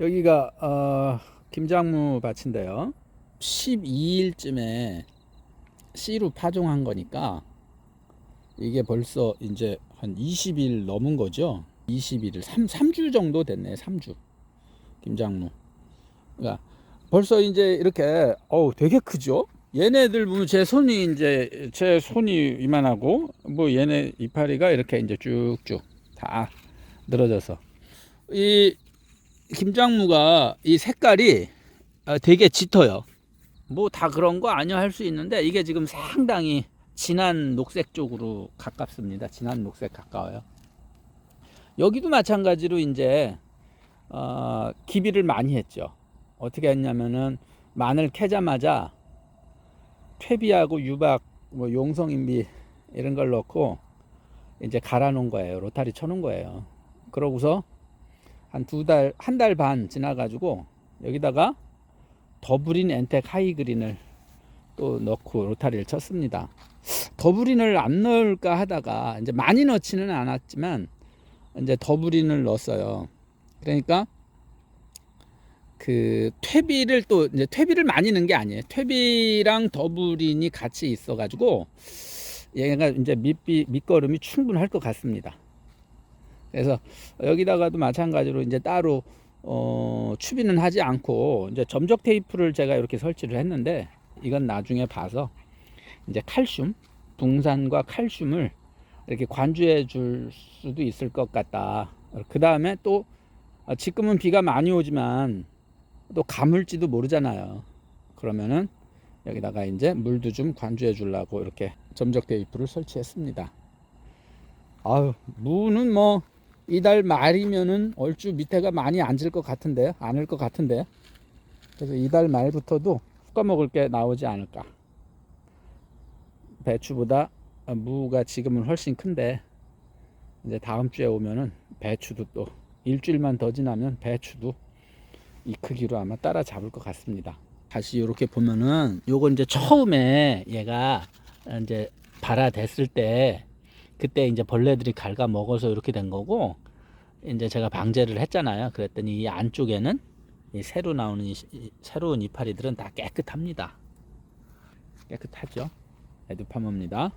여기가 어, 김장무 밭인데요. 12일쯤에 씨로 파종한 거니까 이게 벌써 이제 한 20일 넘은 거죠. 21일, 3, 3주 정도 됐네. 3주. 김장무. 그러니까 벌써 이제 이렇게 어우 되게 크죠? 얘네들 보면 제 손이 이제 제 손이 이만하고 뭐 얘네 이파리가 이렇게 이제 쭉쭉 다 늘어져서 이 김장무가 이 색깔이 어, 되게 짙어요. 뭐 다 그런 거 아니야 할 수 있는데 이게 지금 상당히 진한 녹색 쪽으로 가깝습니다. 진한 녹색 가까워요. 여기도 마찬가지로 이제 어, 기비를 많이 했죠. 어떻게 했냐면은 마늘 캐자마자 퇴비하고 유박, 뭐 용성인비 이런 걸 넣고 이제 갈아 놓은 거예요. 로타리 쳐 놓은 거예요. 그러고서 한 두 달, 한 달 반 지나가지고 여기다가 더블인 엔텍 하이그린을 또 넣고 로타리를 쳤습니다. 더블인을 안 넣을까 하다가 이제 많이 넣지는 않았지만 이제 더블인을 넣었어요. 그러니까 그 퇴비를 또 이제 퇴비를 많이 넣은 게 아니에요. 퇴비랑 더블인이 같이 있어가지고 얘가 이제 밑비 밑거름이 충분할 것 같습니다. 그래서 여기다가도 마찬가지로 이제 따로 어, 추비는 하지 않고 이제 점적 테이프를 제가 이렇게 설치를 했는데 이건 나중에 봐서 이제 칼슘, 붕산과 칼슘을 이렇게 관주해 줄 수도 있을 것 같다. 그 다음에 또 어, 지금은 비가 많이 오지만 또 가물지도 모르잖아요. 그러면은 여기다가 이제 물도 좀 관주해 주려고 이렇게 점적 테이프를 설치했습니다. 아유, 무는 뭐 이달 말이면은 얼추 밑에가 많이 앉을 것 같은데요. 않을 것 같은데요. 그래서 이달 말부터도 숟가 먹을 게 나오지 않을까. 배추보다 무가 지금은 훨씬 큰데 이제 다음 주에 오면은 배추도 또 일주일만 더 지나면 배추도 이 크기로 아마 따라잡을 것 같습니다. 다시 이렇게 보면은 요거 이제 처음에 얘가 이제 발화됐을 때 그때 이제 벌레들이 갉아 먹어서 이렇게 된 거고 이제 제가 방제를 했잖아요. 그랬더니 이 안쪽에는 이 새로 나오는 이, 이 새로운 이파리들은 다 깨끗합니다. 깨끗하죠. 에드파머입니다.